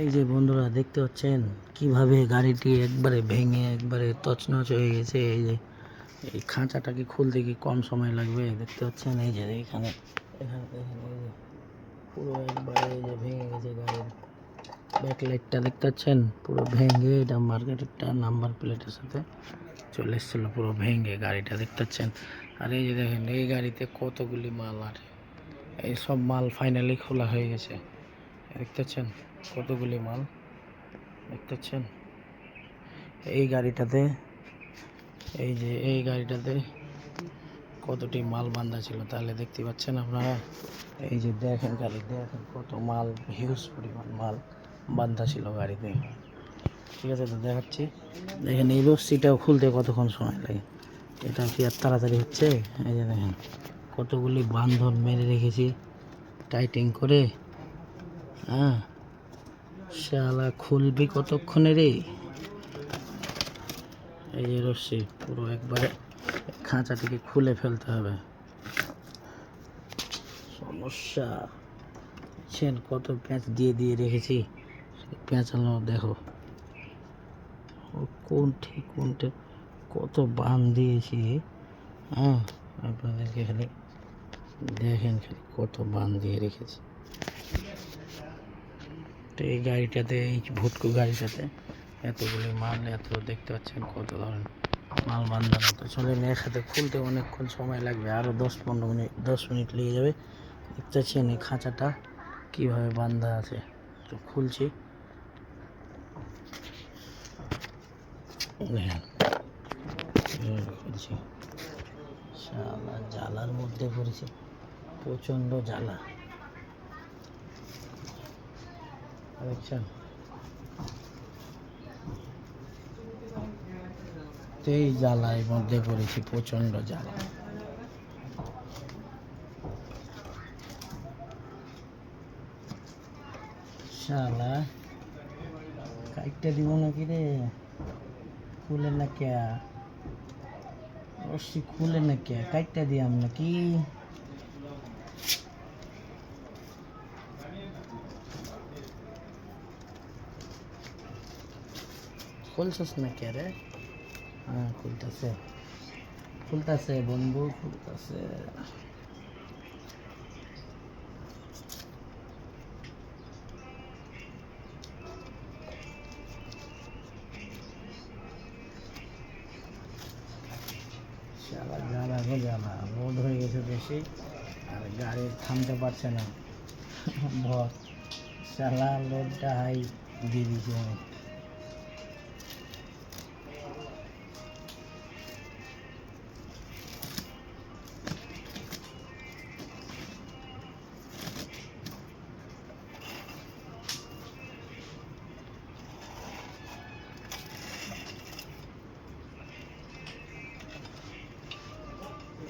এই যে বন্ধুরা দেখতে পাচ্ছেন কীভাবে গাড়িটি একবারে ভেঙে একবারে তছনছ হয়ে গেছে, এই যে, এই খাঁচাটাকে খুলতে কি কম সময় লাগবে দেখতে পাচ্ছেন? এই যে, এখানে এখানে এই যে, পুরো একবারে এই যে ভেঙে গেছে গাড়ির ব্যাকলাইটটা দেখতে পাচ্ছেন? পুরো ভেঙে এটা মার্কেটেরটা নাম্বার প্লেটের সাথে চলে এসেছিল, পুরো ভেঙে গাড়িটা দেখতে পাচ্ছেন? আর এই যে দেখেন, এই গাড়িতে কতগুলি মাল আর এই সব মাল ফাইনালি খোলা হয়ে গেছে, দেখতে পাচ্ছেন? কতগুলি মাল দেখতে এই গাড়িটাতে, এই যে এই গাড়িটাতে কতটি মাল বান্ধা ছিল তাহলে দেখতে পাচ্ছেন আপনারা। এই যে দেখেন গাড়ি, দেখেন কত মাল হিউজ পরিমাণ মাল বান্ধা ছিল গাড়িতে। ঠিক আছে, তো দেখাচ্ছি। দেখেন এই রশ্মিটাও খুলতে কতক্ষণ সময় লাগে? এটা কি আর তাড়াতাড়ি হচ্ছে? এই যে দেখেন, কতগুলি বান্ধন মেরে রেখেছি। টাইটিং করে হ্যাঁ। শালা খুলবি কতক্ষণে রে? এই যে রশ্মি, পুরো একবারে খাঁচা থেকে খুলে ফেলতে হবে। সমস্যা। ছেন, কত প্যাঁচ দিয়ে দিয়ে রেখেছি। পেঁচানো দেখো। কোনটি কোনটা কত বান দিয়েছি। হ্যাঁ আপনাদেরকে খালি দেখেন খালি কত বান দিয়ে রেখেছি। তো এই গাড়িটাতে, এই ভুটকু গাড়িটাতে এতগুলি মাল, এত দেখতে পাচ্ছেন কত ধরনের মাল বান্ধানো তো চলেন একসাথে খুলতে অনেকক্ষণ সময় লাগবে আরও দশ পনেরো মিনিট, দশ মিনিট লেগে যাবে। দেখতে পাচ্ছেন এই খাঁচাটা কীভাবে বান্ধা আছে। তো খুলছি। খুলছি। জ্বালার মধ্যে পড়েছে প্রচণ্ড জ্বালা। তো এই মধ্যে পড়েছি জ্বালা। শালা, কাইটটা দিব নাকি রে? খুলে না কে রশ্মি খুলে না কে কাইটটা দিয়াম নাকি? খুলছস না কে রে? হ্যাঁ খুলতেছে। খুলতেছে বন্ধু, খুলতেছে। শালা জ্বালা গো জ্বালা রোদ হয়ে গেছে বেশি, আর গাড়ি থামতে পারছে না। ভর শালা লোডটা হাই, দিয়ে দিয়েছি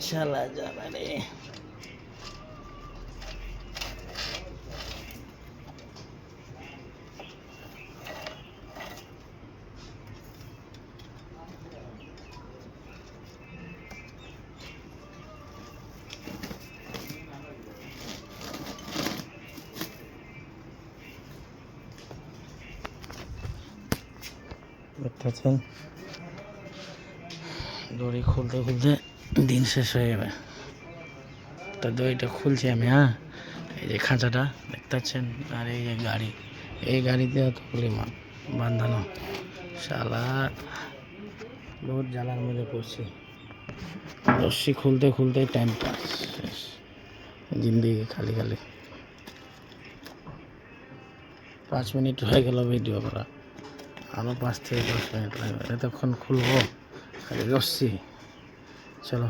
শালা জ্বালা রে দেখতে দড়ি খুলতে খুলতে দিন শেষ হয়ে যাবে। তো দইটা খুলছি আমি হ্যাঁ? এই যে খাঁচাটা দেখতে পাচ্ছেন? আর এই যে গাড়ি, এই গাড়িতে এতগুলি মা বাঁধানো। শালা, বহুত জ্বালার মধ্যে পড়ছি। রশ্মি খুলতে খুলতে টাইম পাস শেষ। জিন্দিগি খালি খালি। পাঁচ মিনিট হয়ে গেল ভিডিও করা। আরও পাঁচ থেকে দশ মিনিট লাগবে। এতক্ষণ খুলবো, খালি রশ্মি। চলো